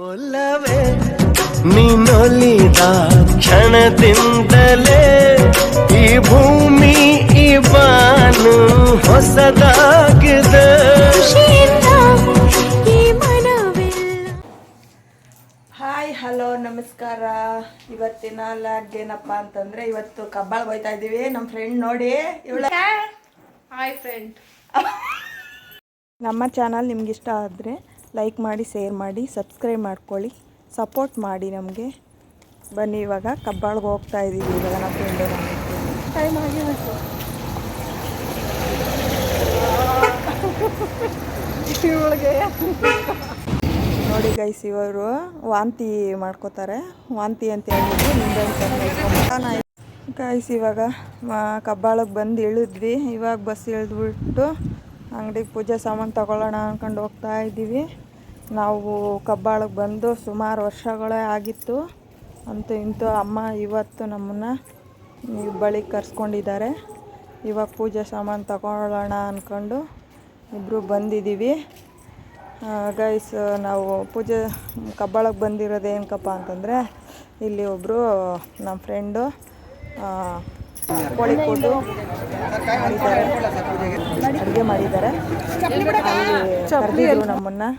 ಒಲವೇ? ನೀನೊಲಿದ ಕ್ಷಣದಿಂದಲೇ ಈ ಭೂಮಿ ಈ ಬಾನು ಹೊಸದಾಗಿದೆ. ಹಾಯ್ ಹಲೋ ನಮಸ್ಕಾರ. ಇವತ್ತಿನ ಲಾಗ್ ಏನಪ್ಪ ಅಂತಂದ್ರೆ ಇವತ್ತು ಕಬ್ಬಾಳ್ ಹೋಯ್ತಾ ಇದೀವಿ ನಮ್ಮ ಫ್ರೆಂಡ್ ನೋಡಿ ಇವಳ ಹಾಯ್ ಫ್ರೆಂಡ್ ನಮ್ಮ ಚಾನಲ್ ನಿಮ್ಗೆ ಇಷ್ಟ ಆದರೆ ಲೈಕ್ ಮಾಡಿ ಶೇರ್ ಮಾಡಿ ಸಬ್ಸ್ಕ್ರೈಬ್ ಮಾಡ್ಕೊಳ್ಳಿ. ಸಪೋರ್ಟ್ ಮಾಡಿ ನಮಗೆ. ಬನ್ನಿ, ಇವಾಗ ಕಬ್ಬಾಳ್ಗೆ ಹೋಗ್ತಾ ಇದ್ದೀವಿ ಇವಾಗ ನಮ್ಮ ಫ್ರೆಂಡ್ ಟೈಮ್ ಆಗಿದೆ ನೋಡಿ ಗೈಸ್ ಇವರು ವಾಂತಿ ಮಾಡ್ಕೋತಾರೆ. ವಾಂತಿ ಅಂತ ಹೇಳ್ಬಿಟ್ಟು ಗೈಸ್ ಇವಾಗ ಕಬ್ಬಾಳಕ್ಕೆ ಬಂದು ಇಳಿದ್ವಿ. ಇವಾಗ ಬಸ್ ಇಳಿದ್ಬಿಟ್ಟು ಅಂಗಡಿಗೆ ಪೂಜೆ ಸಾಮಾನು ತಗೊಳ್ಳೋಣ ಅಂದ್ಕೊಂಡು ಹೋಗ್ತಾ ಇದ್ದೀವಿ ನಾವು ಕಬ್ಬಾಳಕ್ಕೆ ಬಂದು ಸುಮಾರು ವರ್ಷಗಳೇ ಆಗಿತ್ತು. ಅಂತೂ ಇಂತೂ ಅಮ್ಮ ಇವತ್ತು ನಮ್ಮನ್ನು ಬಳಿ ಕರ್ಸ್ಕೊಂಡಿದ್ದಾರೆ. ಇವಾಗ ಪೂಜೆ ಸಾಮಾನು ತಗೊಳ್ಳೋಣ ಅಂದ್ಕೊಂಡು ಇಬ್ಬರು ಬಂದಿದ್ದೀವಿ. ಗೈಸ್ ನಾವು ಪೂಜೆ ಕಬ್ಬಾಳಕ್ಕೆ ಬಂದಿರೋದು ಏನಕ್ಕಪ್ಪ ಅಂತಂದರೆ ಇಲ್ಲಿ ಒಬ್ಬರು ನಮ್ಮ ಫ್ರೆಂಡು ಕೋಳಿ ಕೊಟ್ಟು ಅಡುಗೆ ಮಾಡಿದ್ದಾರೆ. ಅಲ್ಲಿ ಕರೆದಿದ್ರು ನಮ್ಮನ್ನು.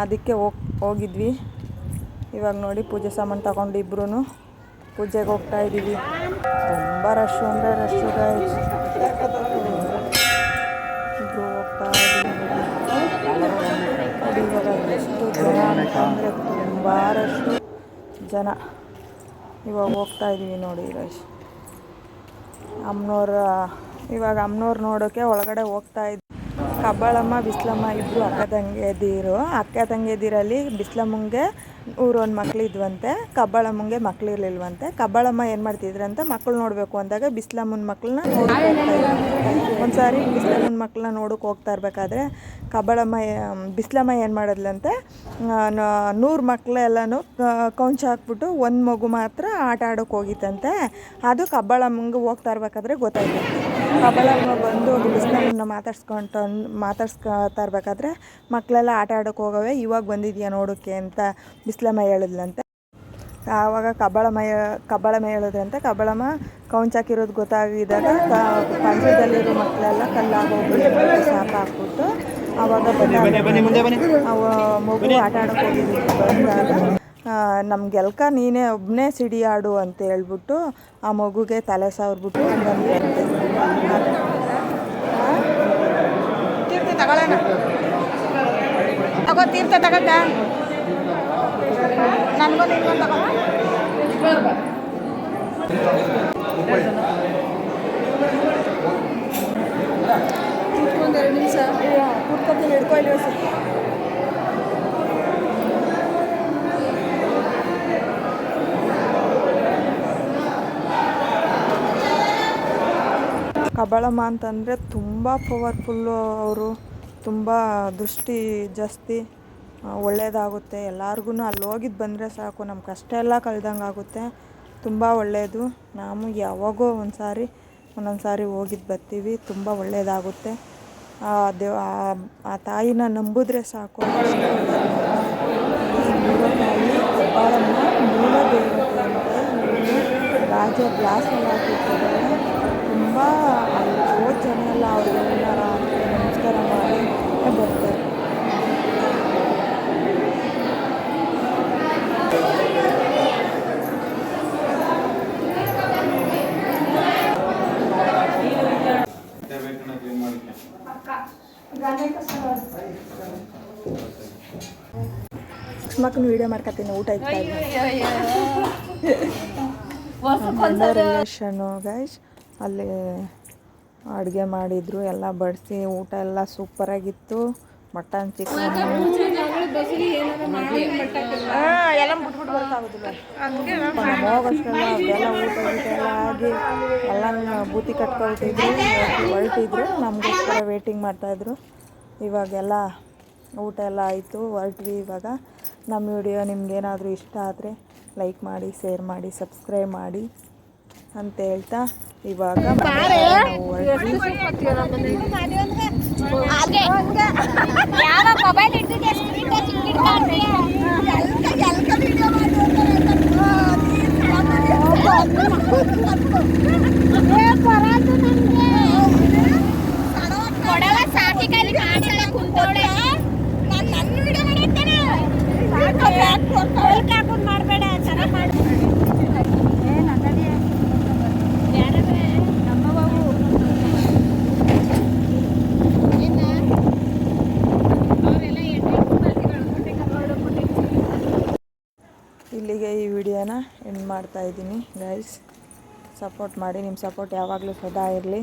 ಅದಕ್ಕೆ ಹೋಗ್, ಹೋಗಿದ್ವಿ. ಇವಾಗ ನೋಡಿ ಪೂಜೆ ಸಾಮಾನು ತಗೊಂಡು ಇಬ್ರು ಪೂಜೆಗೆ ಹೋಗ್ತಾ ಇದ್ದೀವಿ ತುಂಬ ರಶ್ಶು ಅಂದರೆ ರಶ್ಶು ಇಬ್ಬರು ಹೋಗ್ತಾ ಇದ್ದೀವಿ ಇವಾಗ ಎಷ್ಟು ಜನ ಅಂತಂದರೆ ತುಂಬ ರಶ್ಶು ಜನ. ಇವಾಗ ಹೋಗ್ತಾ ಇದ್ದೀವಿ ನೋಡಿ ರಶ್ ಅಮ್ಮನವ್ರ ಇವಾಗ ಅಮ್ಮನವ್ರು ನೋಡೋಕ್ಕೆ ಒಳಗಡೆ ಹೋಗ್ತಾ ಕಬ್ಬಾಳಮ್ಮ, ಬಿಸ್ಲಮ್ಮ ಇಬ್ಬರು ಅಕ್ಕ ತಂಗಿಯದಿರು. ಅಕ್ಕ ತಂಗಿಯದಿರಲ್ಲಿ ಬಿಸ್ಲಮ್ಮಂಗೆ ಊರೊಂದು ಮಕ್ಳು ಇದ್ವಂತೆ, ಕಬ್ಬಾಳಮ್ಮಂಗೆ ಮಕ್ಳು ಇರಲಿಲ್ವಂತೆ. ಕಬ್ಬಾಳಮ್ಮ ಏನು ಮಾಡ್ತಿದ್ರಂತೆ ಮಕ್ಕಳು ನೋಡಬೇಕು ಅಂದಾಗ ಬಿಸ್ಲಮ್ಮನ ಮಕ್ಕಳನ್ನ ಒಂದ್ಸಾರಿ ಬಿಸ್ಲಮ್ಮನ ಮಕ್ಕಳನ್ನ ನೋಡೋಕೆ ಹೋಗ್ತಾ ಇರಬೇಕಾದ್ರೆ ಕಬ್ಬಾಳಮ್ಮ ಬಿಸ್ಲಮ್ಮ ಏನು ಮಾಡಿದ್ಲಂತೆ ನೂರು ಮಕ್ಕಳೆಲ್ಲನೂ ಕೌಂಚ ಹಾಕ್ಬಿಟ್ಟು ಒಂದು ಮಗು ಮಾತ್ರ ಆಟ ಆಡೋಕೆ ಹೋಗಿತ್ತಂತೆ. ಅದು ಕಬ್ಬಾಳಮ್ಮಂಗೆ ಹೋಗ್ತಾ ಇರ್ಬೇಕಾದ್ರೆ ಗೊತ್ತಾಯ್ತು. ಕಬ್ಬಾಳಮ್ಮ ಬಂದು ಬಿಸ್ಲಮ್ಮನ ಮಾತಾಡ್ಸ್ಕೊಂಡು ಮಾತಾಡ್ಸ್ಕೊತಾ ಇರ್ಬೇಕಾದ್ರೆ ಮಕ್ಕಳೆಲ್ಲ ಆಟ ಆಡೋಕೆ ಹೋಗವೆ ಇವಾಗ ಬಂದಿದೆಯಾ ನೋಡೋಕ್ಕೆ ಅಂತ ಬಿಸ್ಲಮ್ಮ ಹೇಳಿದ್ಲಂತೆ. ಆವಾಗ ಕಬ್ಬಳಮ್ಮ ಕಬ್ಬಳಮ್ಮ ಹೇಳಿದ್ರಂತೆ. ಕಬ್ಬಳಮ್ಮ ಕೌಂಚಾಕಿರೋದು ಗೊತ್ತಾಗಿದ್ದಾಗ ಪಂಚದಲ್ಲಿರೋ ಮಕ್ಕಳೆಲ್ಲ ಕಲ್ಲಾಗೋಗಿ ಸಾಕು ಹಾಕ್ಬಿಟ್ಟು ಆವಾಗ ಅವ ಮಗು ಆಟ ಆಡೋಕೆ ಹೋಗಿದ್ದು ಬಂದಾಗ ನಮ್ಗೆಲ್ಕ ನೀನೇ ಒಬ್ಬನೇ ಸಿಡಿ ಆಡು ಅಂತ ಹೇಳ್ಬಿಟ್ಟು ಆ ಮಗುಗೆ ತಲೆ ಸಾವಿರ್ಬಿಟ್ಟು ತೀರ್ಥ ತಗೊಳ್ಳೋಣ. ತಗೋ ತೀರ್ಥ ತಗೊಂಡ ನನಗೂ ನಿನ್ಗೂ ತಗೋ. ಒಂದು ಎರಡು ನಿಮಿಷ ಕುತ್ಕೊತೀನಿ ಹಿಡ್ಕೊ ಇಲ್ಲಿ ಹೊಸ ಕಬ್ಬಾಳಮ್ಮ ಅಂತಂದರೆ ತುಂಬ ಪವರ್ಫುಲ್ಲು ಅವರು, ತುಂಬ ದೃಷ್ಟಿ ಜಾಸ್ತಿ ಒಳ್ಳೆಯದಾಗುತ್ತೆ ಎಲ್ಲರಿಗೂ ಅಲ್ಲಿ ಹೋಗಿದ್ದು ಬಂದರೆ ಸಾಕು ನಮ್ಮ ಕಷ್ಟ ಎಲ್ಲ ಕಳ್ದಂಗೆ ಆಗುತ್ತೆ. ತುಂಬ ಒಳ್ಳೆಯದು ನಾವು ಯಾವಾಗೋ ಒಂದು ಸಾರಿ ಒಂದೊಂದು ಸಾರಿ ಹೋಗಿದ್ದು ಬರ್ತೀವಿ. ತುಂಬ ಒಳ್ಳೆಯದಾಗುತ್ತೆ ದೇವ, ಆ- ತಾಯಿನ ನಂಬಿದ್ರೆ ಸಾಕು. ರಾಜ ಹಾಕಿರ್ತಾರೆ ತುಂಬ ಅಲ್ಲಿ ಹೋದ ಜನ ಎಲ್ಲ ಅವ್ರಿಗೆಲ್ಲ ನಮಸ್ಕಾರ ಮಾಡಿ ಬರ್ತಾರೆ ಮಕ್ಕಳು ವೀಡಿಯೋ ಮಾಡ್ಕೊತೀನಿ ಊಟ ಇತ್ತು ರಿಲೇಷನು ಗೈಸ್ ಅಲ್ಲಿ ಅಡುಗೆ ಮಾಡಿದ್ರು ಎಲ್ಲ ಬಡಿಸಿ ಊಟ ಎಲ್ಲ ಸೂಪರಾಗಿತ್ತು ಮಟನ್ ಚಿಕನ್ ಎಲ್ಲ ಹೋಗೋಷ್ಟೆಲ್ಲ ಅದೆಲ್ಲ ಊಟ ಗೀಟ ಎಲ್ಲ ಆಗಿ ಎಲ್ಲ ಬೂತಿ ಕಟ್ಕೊಳ್ತಿದ್ರು ಹೊರಟಿದ್ರು ನಮಗೋಸ್ಕರ ವೇಟಿಂಗ್ ಮಾಡ್ತಾಯಿದ್ರು ಇವಾಗೆಲ್ಲ ಊಟ ಎಲ್ಲ ಆಯಿತು, ಹೊರಟ್ವಿ ಇವಾಗ. ನಮ್ಮ ವಿಡಿಯೋ ನಿಮ್ಗೇನಾದರೂ ಇಷ್ಟ ಆದರೆ ಲೈಕ್ ಮಾಡಿ ಶೇರ್ ಮಾಡಿ ಸಬ್ಸ್ಕ್ರೈಬ್ ಮಾಡಿ ಅಂತ ಹೇಳ್ತಾ ಇವಾಗ ಎಂಡ್ ಮಾಡ್ತಾ ಇದ್ದೀನಿ ಗೈಸ್ ಸಪೋರ್ಟ್ ಮಾಡಿ ನಿಮ್ಮ ಸಪೋರ್ಟ್ ಯಾವಾಗಲೂ ಸದಾ ಇರಲಿ.